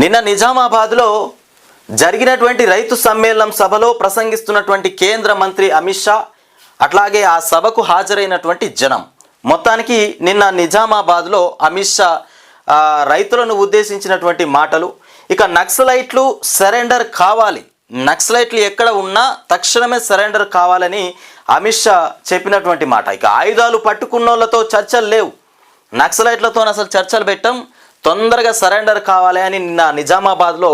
నిన్న నిజామాబాద్లో జరిగినటువంటి రైతు సమ్మేళనం సభలో ప్రసంగిస్తున్నటువంటి కేంద్ర మంత్రి అమిత్ షా అట్లాగే ఆ సభకు హాజరైనటువంటి జనం. మొత్తానికి నిన్న నిజామాబాద్లో అమిత్ షా రైతులను ఉద్దేశించినటువంటి మాటలు. ఇక నక్సలైట్లు సరెండర్ కావాలి. నక్సలైట్లు ఎక్కడ ఉన్నా తక్షణమే సరెండర్ కావాలని అమిత్ షా చెప్పినటువంటి మాట. ఇక ఆయుధాలు పట్టుకున్నోళ్ళతో చర్చలు లేవు. నక్సలైట్లతో అసలు చర్చలు పెట్టం. తొందరగా సరెండర్ కావాలి అని నిన్న నిజామాబాద్లో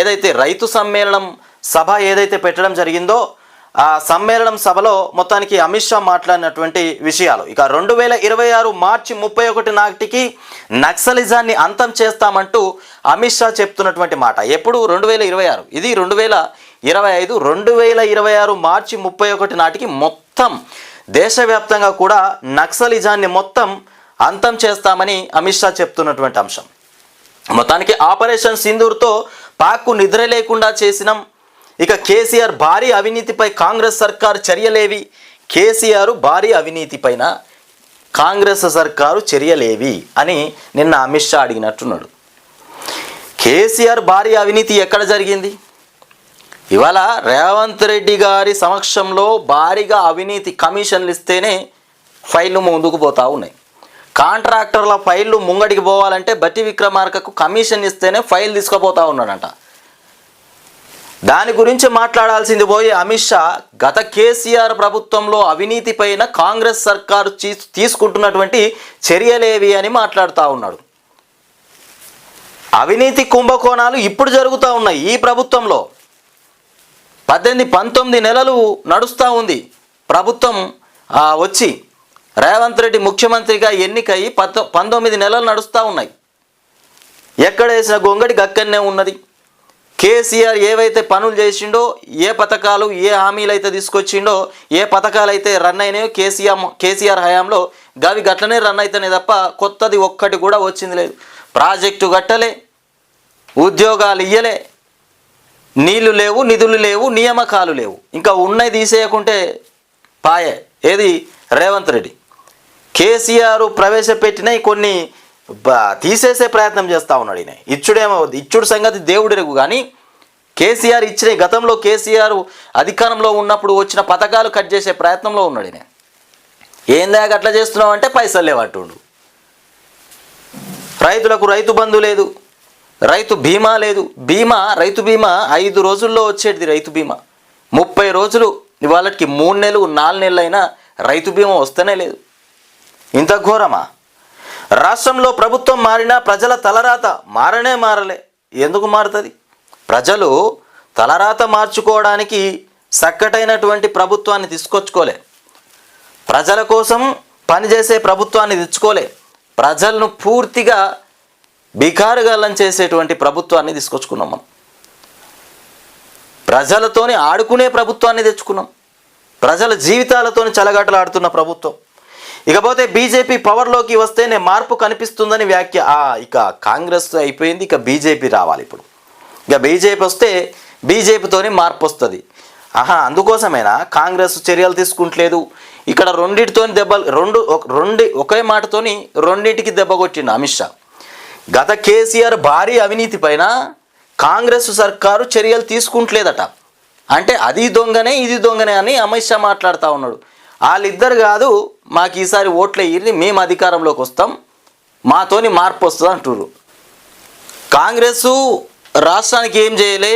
ఏదైతే రైతు సమ్మేళనం సభ ఏదైతే పెట్టడం జరిగిందో ఆ సమ్మేళనం సభలో మొత్తానికి అమిత్ షా మాట్లాడినటువంటి విషయాలు. ఇక రెండు వేల ఇరవై ఆరు మార్చి ముప్పై ఒకటి నాటికి నక్సలిజాన్ని అంతం చేస్తామంటూ అమిత్ షా చెప్తున్నటువంటి మాట. ఎప్పుడు? రెండు వేల ఇరవై ఆరు. ఇది రెండు వేల ఇరవై ఐదు. రెండు వేల ఇరవై ఆరు మార్చి ముప్పై ఒకటి నాటికి మొత్తం దేశవ్యాప్తంగా కూడా నక్సలిజాన్ని మొత్తం అంతం చేస్తామని అమిత్ షా చెప్తున్నటువంటి అంశం. మొత్తానికి ఆపరేషన్ సింధూర్తో పాక్కు నిద్ర లేకుండా చేసినాం. ఇక కేసీఆర్ భారీ అవినీతిపై కాంగ్రెస్ సర్కారు చర్యలేవి. కేసీఆర్ భారీ అవినీతిపైన కాంగ్రెస్ సర్కారు చర్యలేవి అని నిన్న అమిత్ షా అడిగినట్టున్నాడు. కేసీఆర్ భారీ అవినీతి ఎక్కడ జరిగింది? ఇవాళ రేవంత్ రెడ్డి గారి సమక్షంలో భారీగా అవినీతి కమిషన్లు ఇస్తేనే ఫైళ్ళు ముందుకు పోతా ఉన్నాయి. కాంట్రాక్టర్ల ఫైళ్ళు ముంగడికి పోవాలంటే బట్టి విక్రమార్కకు కమిషన్ ఇస్తేనే ఫైల్ తీసుకుపోతా ఉన్నాడంట. దాని గురించి మాట్లాడాల్సింది పోయి అమిత్ షా గత కేసీఆర్ ప్రభుత్వంలో అవినీతి పైన కాంగ్రెస్ సర్కారు తీసుకుంటున్నటువంటి చర్యలేవి అని మాట్లాడుతూ ఉన్నాడు. అవినీతి కుంభకోణాలు ఇప్పుడు జరుగుతూ ఉన్నాయి ఈ ప్రభుత్వంలో. పద్దెనిమిది పంతొమ్మిది నెలలు నడుస్తూ ఉంది. ప్రభుత్వం వచ్చి రేవంత్ రెడ్డి ముఖ్యమంత్రిగా ఎన్నికయి పత్త పంతొమ్మిది నెలలు నడుస్తూ ఉన్నాయి. ఎక్కడ వేసిన గొంగడి గక్కనే ఉన్నది? కేసీఆర్ ఏవైతే పనులు చేసిండో ఏ పథకాలు ఏ హామీలు అయితే తీసుకొచ్చిండో ఏ పథకాలు అయితే రన్ అయినాయో కేసీఆర్ కేసీఆర్ హయాంలో గవి గట్లనే రన్ అవుతున్నాయి తప్ప కొత్తది ఒక్కటి కూడా వచ్చింది లేదు. ప్రాజెక్టు గట్టలే ఉద్యోగాలు ఇయ్యలే నీళ్ళు లేవు నిధులు లేవు నియామకాలు లేవు. ఇంకా ఉన్నాయి తీసేయకుంటే పాయే. ఏది? రేవంత్ రెడ్డి. కేసీఆర్ ప్రవేశపెట్టిన కొన్ని తీసేసే ప్రయత్నం చేస్తూ ఉన్నాడు ఈయన. ఇచ్చుడేమో ఇచ్చుడు సంగతి దేవుడెరుగు. కానీ కేసీఆర్ ఇచ్చిన గతంలో కేసీఆర్ అధికారంలో ఉన్నప్పుడు వచ్చిన పథకాలు కట్ చేసే ప్రయత్నంలో ఉన్నాడు ఈయన. దాకా అట్లా చేస్తున్నావు అంటే పైసలు లేవట్టుండు రైతులకు రైతు బంధు లేదు. రైతు బీమా లేదు. బీమా రైతు బీమా ఐదు రోజుల్లో వచ్చేది రైతు బీమా. ముప్పై రోజులు ఇవాళకి మూడు నెలలు నాలుగు నెలలు అయినా రైతు బీమా వస్తేనే లేదు. ఇంత ఘోరమా? రాష్ట్రంలో ప్రభుత్వం మారినా ప్రజల తలరాత మారనే మారలే. ఎందుకు మారుతుంది? ప్రజలు తలరాత మార్చుకోవడానికి చక్కటైనటువంటి ప్రభుత్వాన్ని తీసుకొచ్చుకోలే. ప్రజల కోసం పనిచేసే ప్రభుత్వాన్ని తెచ్చుకోలే. ప్రజలను పూర్తిగా బికారుగాలం చేసేటువంటి ప్రభుత్వాన్ని తీసుకొచ్చుకున్నాం మనం. ప్రజలతోని ఆడుకునే ప్రభుత్వాన్ని తెచ్చుకున్నాం. ప్రజల జీవితాలతోని చలగాటలాడుతున్న ప్రభుత్వం. ఇకపోతే బీజేపీ పవర్లోకి వస్తేనే మార్పు కనిపిస్తుందని వ్యాఖ్య. ఇక కాంగ్రెస్ అయిపోయింది ఇక బీజేపీ రావాలి ఇప్పుడు. ఇక బీజేపీ వస్తే బీజేపీతోనే మార్పు వస్తుంది. ఆహా అందుకోసమేనా? కాంగ్రెస్ చర్యలు తీసుకుంటలేదు. ఇక్కడ రెండింటితోని దెబ్బలు రెండు ఒక- రెండు ఒకే మాటతోని రెండింటికి దెబ్బ కొట్టిండు అమిత్ షా. గత కేసీఆర్ భారీ అవినీతి పైన కాంగ్రెస్ సర్కారు చర్యలు తీసుకుంటలేదట. అంటే అది దొంగనే ఇది దొంగనే అని అమిత్ షా మాట్లాడుతూ ఉన్నాడు. వాళ్ళిద్దరు కాదు మాకు ఈసారి ఓట్లు వేయండి మేము అధికారంలోకి వస్తాం మాతోని మార్పు వస్తుంది అంటున్నారు కాంగ్రెస్ రాష్ట్రానికి ఏం చేయలే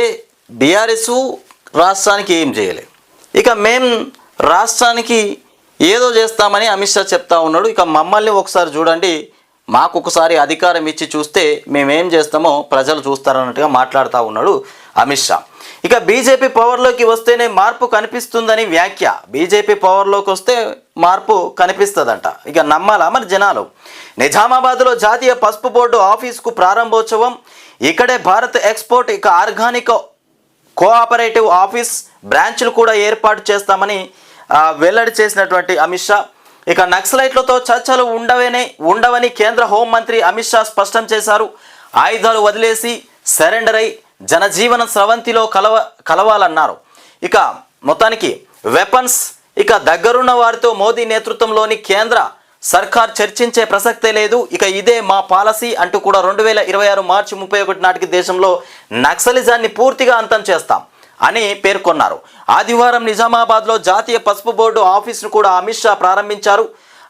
బీఆర్ఎస్ రాష్ట్రానికి ఏం చేయలే. ఇక మేం రాష్ట్రానికి ఏదో చేస్తామని అమిత్ షా చెప్తా ఉన్నాడు. ఇక మమ్మల్ని ఒకసారి చూడండి మాకు ఒకసారి అధికారం ఇచ్చి చూస్తే మేమేం చేస్తామో ప్రజలు చూస్తారన్నట్టుగా మాట్లాడుతూ ఉన్నాడు అమిత్ షా. ఇక బీజేపీ పవర్లోకి వస్తేనే మార్పు కనిపిస్తుందని వ్యాఖ్య. బీజేపీ పవర్లోకి వస్తే మార్పు కనిపిస్తుందంట. ఇక నమ్మాలా మరి జనాలు? నిజామాబాద్లో జాతీయ పసుపు బోర్డు ఆఫీస్కు ప్రారంభోత్సవం. ఇక్కడే భారత్ ఎక్స్పోర్ట్ ఇక ఆర్గానిక్ కోఆపరేటివ్ ఆఫీస్ బ్రాంచ్లు కూడా ఏర్పాటు చేస్తామని వెల్లడి చేసినటువంటి అమిత్ షా. ఇక నక్సలైట్లతో చర్చలు ఉండవనే ఉండవని కేంద్ర హోంమంత్రి అమిత్ షా స్పష్టం చేశారు. ఆయుధాలు వదిలేసి సరెండర్ అయి జనజీవన స్రవంతిలో కలవ కలవాలన్నారు. ఇక మొత్తానికి వెపన్స్ ఇక దగ్గరున్న వారితో మోదీ నేతృత్వంలోని కేంద్ర సర్కార్ చర్చించే ప్రసక్తే లేదు. ఇక ఇదే మా పాలసీ అంటూ కూడా రెండు వేల ఇరవై ఆరు మార్చి ముప్పై ఒకటి నాటికి దేశంలో నక్సలిజాన్ని పూర్తిగా అంతం చేస్తాం అని పేర్కొన్నారు. ఆదివారం నిజామాబాద్లో జాతీయ పసుపు బోర్డు ఆఫీసును కూడా అమిత్ షా ప్రారంభించారు.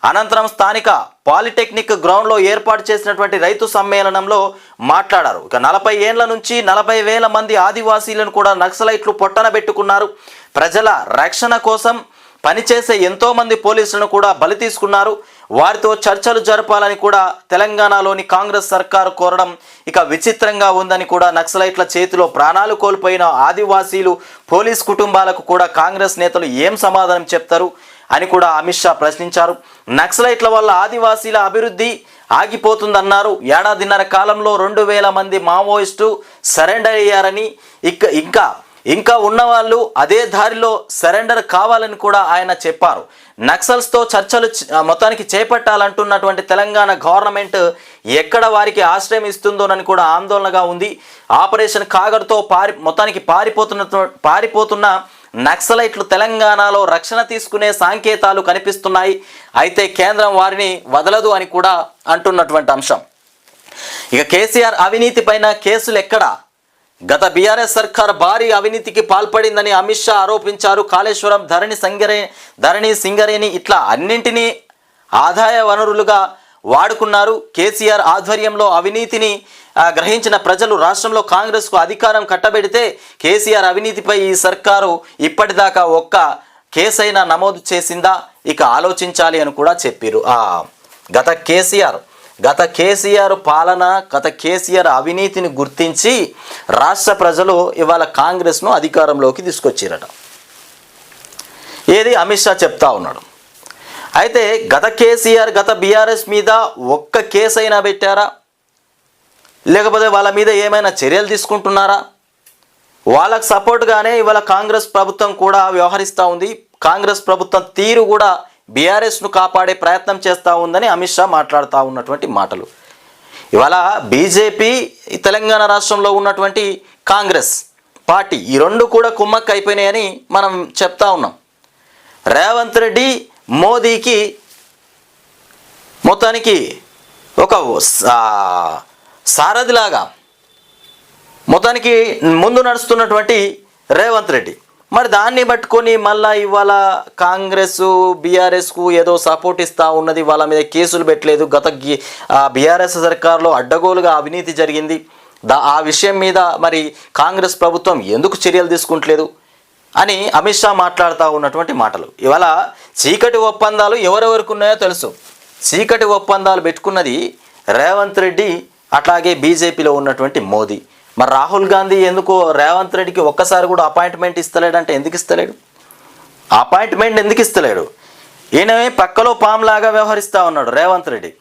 అనంతరం స్థానిక పాలిటెక్నిక్ గ్రౌండ్లో ఏర్పాటు చేసినటువంటి రైతు సమ్మేళనంలో మాట్లాడారు. ఇక నలభై ఏళ్ళ నుంచి నలభై వేల మంది ఆదివాసీలను కూడా నక్సలైట్లు పొట్టన పెట్టుకున్నారు. ప్రజల రక్షణ కోసం పనిచేసే ఎంతో మంది పోలీసులను కూడా బలి తీసుకున్నారు. వారితో చర్చలు జరపాలని కూడా తెలంగాణలోని కాంగ్రెస్ సర్కారు కోరడం ఇక విచిత్రంగా ఉందని కూడా నక్సలైట్ల చేతిలో ప్రాణాలు కోల్పోయిన ఆదివాసీలు పోలీస్ కుటుంబాలకు కూడా కాంగ్రెస్ నేతలు ఏం సమాధానం చెప్తారు? అని కూడా అమిత్ షా ప్రశ్నించారు. నక్సలైట్ల వల్ల ఆదివాసీల అభివృద్ధి ఆగిపోతుందన్నారు. ఏడాదిన్నర కాలంలో రెండు వేల మంది మావోయిస్టు సరెండర్ అయ్యారని ఇక ఇంకా ఇంకా ఉన్నవాళ్ళు అదే దారిలో సరెండర్ కావాలని కూడా ఆయన చెప్పారు. నక్సల్స్తో చర్చలు మొత్తానికి చేపట్టాలంటున్నటువంటి తెలంగాణ గవర్నమెంట్ ఎక్కడ వారికి ఆశ్రయం ఇస్తుందోనని కూడా ఆందోళనగా ఉంది. ఆపరేషన్ కాగర్తో పారి మొత్తానికి పారిపోతున్న పారిపోతున్న నక్సలైట్లు తెలంగాణలో రక్షణ తీసుకునే సంకేతాలు కనిపిస్తున్నాయి. అయితే కేంద్రం వారిని వదలదు అని కూడా అంటున్నటువంటి అంశం. ఇక కేసీఆర్ అవినీతి పైన కేసులు ఎక్కడా? గత బీఆర్ఎస్ సర్కార్ భారీ అవినీతికి పాల్పడిందని అమిత్ షా ఆరోపించారు. కాళేశ్వరం ధరణి సంగరే ధరణి సింగరేణి ఇట్లా అన్నింటినీ ఆదాయ వనరులుగా వాడుకున్నారు. కేసీఆర్ ఆధ్వర్యంలో అవినీతిని గ్రహించిన ప్రజలు రాష్ట్రంలో కాంగ్రెస్కు అధికారం కట్టబెడితే కేసీఆర్ అవినీతిపై ఈ సర్కారు ఇప్పటిదాకా ఒక్క కేసైనా నమోదు చేసిందా? ఇక ఆలోచించాలి అని కూడా చెప్పారు. ఆ గత కేసీఆర్. గత కేసీఆర్ పాలన గత కేసీఆర్ అవినీతిని గుర్తించి రాష్ట్ర ప్రజలు ఇవాళ కాంగ్రెస్ను అధికారంలోకి తీసుకొచ్చారట. ఏది అమిత్ షా చెప్తా ఉన్నాడు. అయితే గత కేసీఆర్ గత బీఆర్ఎస్ మీద ఒక్క కేసు అయినా పెట్టారా? లేకపోతే వాళ్ళ మీద ఏమైనా చర్యలు తీసుకుంటున్నారా? వాళ్ళకు సపోర్ట్గానే ఇవాళ కాంగ్రెస్ ప్రభుత్వం కూడా వ్యవహరిస్తూ ఉంది. కాంగ్రెస్ ప్రభుత్వం తీరు కూడా బీఆర్ఎస్ను కాపాడే ప్రయత్నం చేస్తూ ఉందని అమిత్ షా మాట్లాడుతూ ఉన్నటువంటి మాటలు. ఇవాళ బీజేపీ తెలంగాణ రాష్ట్రంలో ఉన్నటువంటి కాంగ్రెస్ పార్టీ ఈ రెండు కూడా కుమ్మక్క అయిపోయినాయని మనం చెప్తా ఉన్నాం. రేవంత్ రెడ్డి మోదీకి మొత్తానికి ఒక సా- సారథిలాగా. మొత్తానికి ముందు నడుస్తున్నటువంటి రేవంత్ రెడ్డి. మరి దాన్ని పట్టుకొని మళ్ళా ఇవాళ కాంగ్రెస్ బీఆర్ఎస్కు ఏదో సపోర్ట్ ఇస్తూ ఉన్నది వాళ్ళ మీద కేసులు పెట్టలేదు. గత ఆ బీఆర్ఎస్ సర్కార్లో అడ్డగోలుగా అవినీతి జరిగింది. దా ఆ విషయం మీద మరి కాంగ్రెస్ ప్రభుత్వం ఎందుకు చర్యలు తీసుకుంటలేదు? అని అమిత్ షా మాట్లాడుతూ ఉన్నటువంటి మాటలు. ఇవాళ చీకటి ఒప్పందాలు ఎవరెవరికి ఉన్నాయో తెలుసు. చీకటి ఒప్పందాలు పెట్టుకున్నది రేవంత్ రెడ్డి అట్లాగే బీజేపీలో ఉన్నటువంటి మోదీ. మరి రాహుల్ గాంధీ ఎందుకు రేవంత్ రెడ్డికి ఒక్కసారి కూడా అపాయింట్మెంట్ ఇస్తలేడు అంటే ఎందుకు ఇస్తలేడు? అపాయింట్మెంట్ ఎందుకు ఇస్తలేడు? ఈయనమే పక్కలో పామ్లాగా వ్యవహరిస్తూ ఉన్నాడు రేవంత్ రెడ్డి.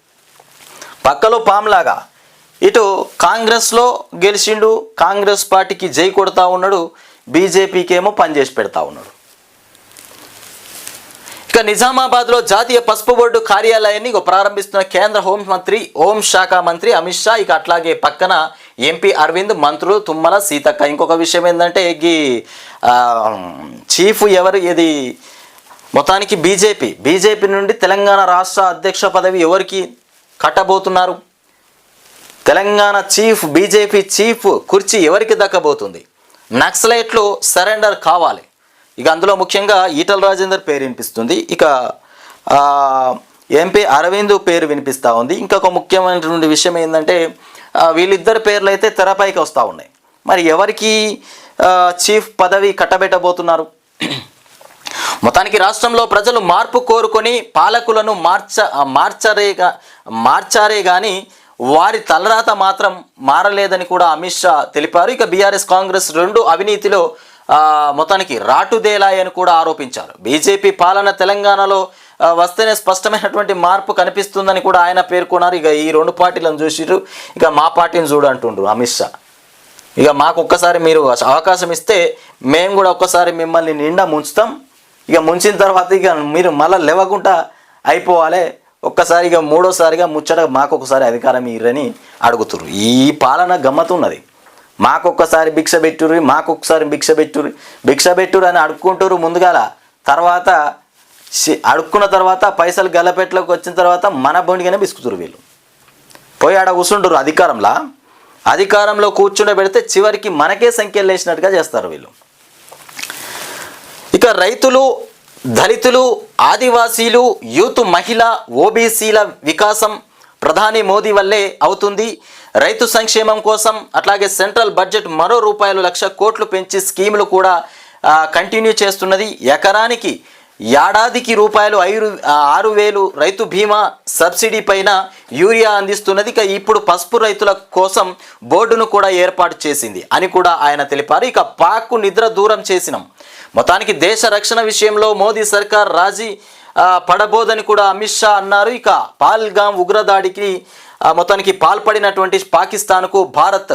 పక్కలో పాములాగా. ఇటు కాంగ్రెస్లో గెలిచిండు కాంగ్రెస్ పార్టీకి జై కొడతా ఉన్నాడు బీజేపీకి ఏమో పనిచేసి పెడతా ఉన్నాడు. ఇక నిజామాబాద్లో జాతీయ పసుపు బోర్డు కార్యాలయాన్ని ప్రారంభిస్తున్న కేంద్ర హోం మంత్రి హోం శాఖ మంత్రి అమిత్ షా ఇక అట్లాగే పక్కన ఎంపీ అరవింద్ మంత్రులు తుమ్మల సీతక్క. ఇంకొక విషయం ఏంటంటే ఈ చీఫ్ ఎవరు? ఇది మొత్తానికి బీజేపీ. బీజేపీ నుండి తెలంగాణ రాష్ట్ర అధ్యక్ష పదవి ఎవరికి కట్టబోతున్నారు? తెలంగాణ చీఫ్ బీజేపీ చీఫ్ కుర్చీ ఎవరికి దక్కబోతుంది? నక్సలైట్లు సరెండర్ కావాలి. ఇక అందులో ముఖ్యంగా ఈటల రాజేందర్ పేరు వినిపిస్తుంది. ఇక ఎంపీ అరవింద్ పేరు వినిపిస్తూ ఉంది. ఇంకొక ముఖ్యమైనటువంటి విషయం ఏంటంటే వీళ్ళిద్దరు వీళ్ళిద్దరి పేర్లు అయితే తెరపైకి వస్తూ ఉన్నాయి. మరి ఎవరికి చీఫ్ పదవి కట్టబెట్టబోతున్నారు? మొత్తానికి రాష్ట్రంలో ప్రజలు మార్పు కోరుకొని పాలకులను మార్చ మార్చరే మార్చారే కానీ వారి తలరాత మాత్రం మారలేదని కూడా అమిత్ షా తెలిపారు. ఇక బీఆర్ఎస్ కాంగ్రెస్ రెండు అవినీతిలో ఆ, మొత్తానికి రాటుదేలాయని కూడా ఆరోపించారు. బీజేపీ పాలన తెలంగాణలో వస్తేనే స్పష్టమైనటువంటి మార్పు కనిపిస్తుందని కూడా ఆయన పేర్కొన్నారు. ఇక ఈ రెండు పార్టీలను చూసిరు ఇక మా పార్టీని చూడు అంటుండ్రు అమిత్ షా. ఇక మాకు ఒక్కసారి మీరు అవకాశం ఇస్తే మేము కూడా ఒక్కసారి మిమ్మల్ని నిండా ముంచుతాం. ఇక ముంచిన తర్వాత ఇక మీరు మళ్ళీ లేవకుండా అయిపోవాలి. ఒక్కసారి ఇక మూడోసారిగా ముచ్చట మాకు ఒకసారి అధికారం ఇరని అడుగుతుర్రు. ఈ పాలన గమ్మతున్నది మాకొక్కసారి భిక్ష పెట్టుర్రి మాకొకసారి భిక్ష పెట్టుర్రి. భిక్ష పెట్టుర్రు అని అడుక్కుంటారు ముందుగాల. తర్వాత అడుక్కున్న తర్వాత పైసలు గల్లపెట్లోకి వచ్చిన తర్వాత మన బొండిగానే బిసుకుతురు వీళ్ళు. పోయి ఆడ కూర్చుంటారు అధికారంలో. అధికారంలో కూర్చుండబెడితే చివరికి మనకే సంఖ్యలు వేసినట్టుగా చేస్తారు వీళ్ళు. ఇక రైతులు దళితులు ఆదివాసీలు యూత్ మహిళ ఓబీసీల వికాసం ప్రధాని మోదీ వల్లే అవుతుంది. రైతు సంక్షేమం కోసం అట్లాగే సెంట్రల్ బడ్జెట్ మరో రూపాయలు లక్ష కోట్లు పెంచి స్కీములు కూడా కంటిన్యూ చేస్తున్నది. ఎకరానికి ఏడాదికి రూపాయలు ఐదు ఆరు వేలు రైతు బీమా సబ్సిడీ పైన యూరియా అందిస్తున్నది. ఇక ఇప్పుడు పసుపు రైతుల కోసం బోర్డును కూడా ఏర్పాటు చేసింది అని కూడా ఆయన తెలిపారు. ఇక పాక్కు నిద్ర దూరం చేసినాం. మొత్తానికి దేశ రక్షణ విషయంలో మోదీ సర్కార్ రాజీ పడబోదని కూడా అమిత్ షా అన్నారు. ఇక పాల్గాం ఉగ్రదాడికి మొత్తానికి పాల్పడినటువంటి పాకిస్తాన్కు భారత్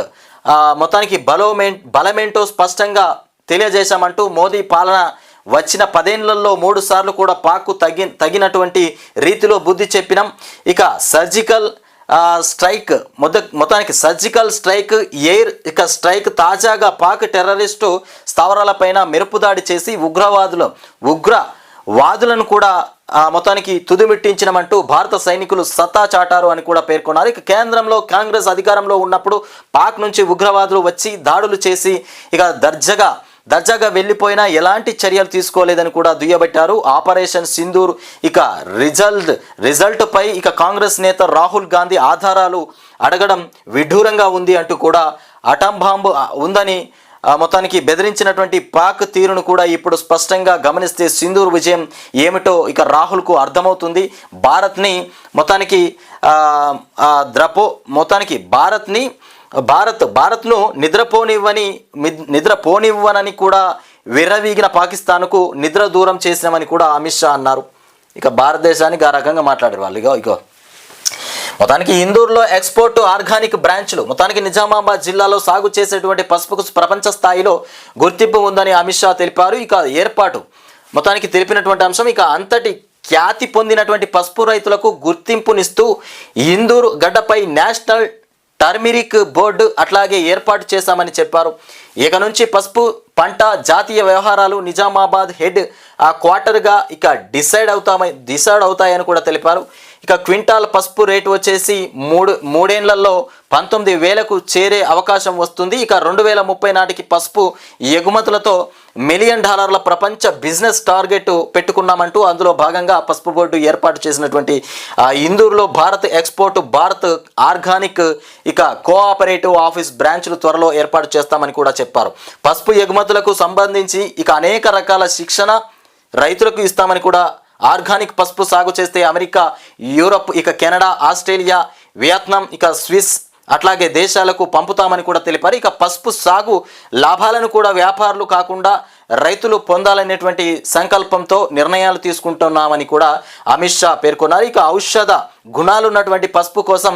మొత్తానికి బలోమే బలమేంటో స్పష్టంగా తెలియజేశామంటూ మోదీ పాలన వచ్చిన పదేళ్ళలో మూడు సార్లు కూడా పాక్కు తగి తగినటువంటి రీతిలో బుద్ధి చెప్పినాం. ఇక సర్జికల్ స్ట్రైక్ మొద మొత్తానికి సర్జికల్ స్ట్రైక్ ఎయిర్ ఇక స్ట్రైక్ తాజాగా పాక్ టెర్రరిస్టు స్థావరాలపైన మెరుపుదాడి చేసి ఉగ్రవాదులు ఉగ్ర వాదులను కూడా మొత్తానికి తుదిమిట్టించినమంటూ భారత సైనికులు సత్తా చాటారు అని కూడా పేర్కొన్నారు. ఇక కేంద్రంలో కాంగ్రెస్ అధికారంలో ఉన్నప్పుడు పాక్ నుంచి ఉగ్రవాదులు వచ్చి దాడులు చేసి ఇక దర్జగా దర్జాగా వెళ్ళిపోయినా ఎలాంటి చర్యలు తీసుకోలేదని కూడా దుయ్యబట్టారు. ఆపరేషన్ సింధూర్ ఇక రిజల్ట్ రిజల్ట్పై ఇక కాంగ్రెస్ నేత రాహుల్ గాంధీ ఆధారాలు అడగడం విడ్డూరంగా ఉంది అంటూ కూడా అటంబాంబు ఉందని మొత్తానికి బెదిరించినటువంటి పాక్ తీరును కూడా ఇప్పుడు స్పష్టంగా గమనిస్తే సింధూర్ విజయం ఏమిటో ఇక రాహుల్కు అర్థమవుతుంది. భారత్ని మొత్తానికి ద్రపో మొత్తానికి భారత్ని భారత్ భారత్ను నిద్రపోనివ్వని నిద్రపోనివ్వనని కూడా విర్రవీగిన పాకిస్తాన్కు నిద్ర దూరం చేసినామని కూడా అమిత్ షా అన్నారు. ఇక భారతదేశానికి ఆ రకంగా మాట్లాడారు వాళ్ళు. ఇగో ఇగో. మొత్తానికి ఇందూరులో ఎక్స్పోర్ట్ ఆర్గానిక్ బ్రాంచ్లు మొత్తానికి నిజామాబాద్ జిల్లాలో సాగు చేసేటువంటి పసుపుకు ప్రపంచ స్థాయిలో గుర్తింపు ఉందని అమిత్ షా తెలిపారు. ఇక ఏర్పాటు మొత్తానికి తెలిపినటువంటి అంశం ఇక అంతటి ఖ్యాతి పొందినటువంటి పసుపు రైతులకు గుర్తింపునిస్తూ ఇందూరు గడ్డపై నేషనల్ టర్మిరిక్ బోర్డు అట్లాగే ఏర్పాటు చేశామని చెప్పారు. ఇక నుంచి పసుపు పంట జాతీయ వ్యవహారాలు నిజామాబాద్ హెడ్ ఆ క్వార్టర్గా ఇక డిసైడ్ అవుతామని డిసైడ్ అవుతాయని కూడా తెలిపారు. ఇక క్వింటాల్ పసుపు రేటు వచ్చేసి మూడు మూడేళ్ళలో పంతొమ్మిది వేలకు చేరే అవకాశం వస్తుంది. ఇక రెండు వేల ముప్పై నాటికి పసుపు ఎగుమతులతో మిలియన్ డాలర్ల ప్రపంచ బిజినెస్ టార్గెట్ పెట్టుకున్నామంటూ అందులో భాగంగా పసుపు బోర్డు ఏర్పాటు చేసినటువంటి ఇందూరులో భారత్ ఎక్స్పోర్ట్ భారత్ ఆర్గానిక్ ఇక కోఆపరేటివ్ ఆఫీస్ బ్రాంచ్లు త్వరలో ఏర్పాటు చేస్తామని కూడా చెప్పారు. పసుపు ఎగుమతులకు సంబంధించి ఇక అనేక రకాల శిక్షణ రైతులకు ఇస్తామని కూడా ఆర్గానిక్ పసుపు సాగు చేస్తే అమెరికా యూరప్ ఇక కెనడా ఆస్ట్రేలియా వియత్నాం ఇక స్విస్ అట్లాగే దేశాలకు పంపుతామని కూడా తెలిపారు. ఇక పసుపు సాగు లాభాలను కూడా వ్యాపారులు కాకుండా రైతులు పొందాలనేటువంటి సంకల్పంతో నిర్ణయాలు తీసుకుంటున్నామని కూడా అమిత్ షా పేర్కొన్నారు. ఇక ఔషధ గుణాలు ఉన్నటువంటి పసుపు కోసం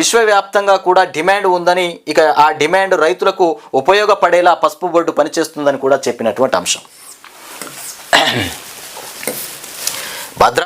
విశ్వవ్యాప్తంగా కూడా డిమాండ్ ఉందని ఇక ఆ డిమాండ్ రైతులకు ఉపయోగపడేలా పసుపు బోర్డు పనిచేస్తుందని కూడా చెప్పినటువంటి అంశం. భద్ర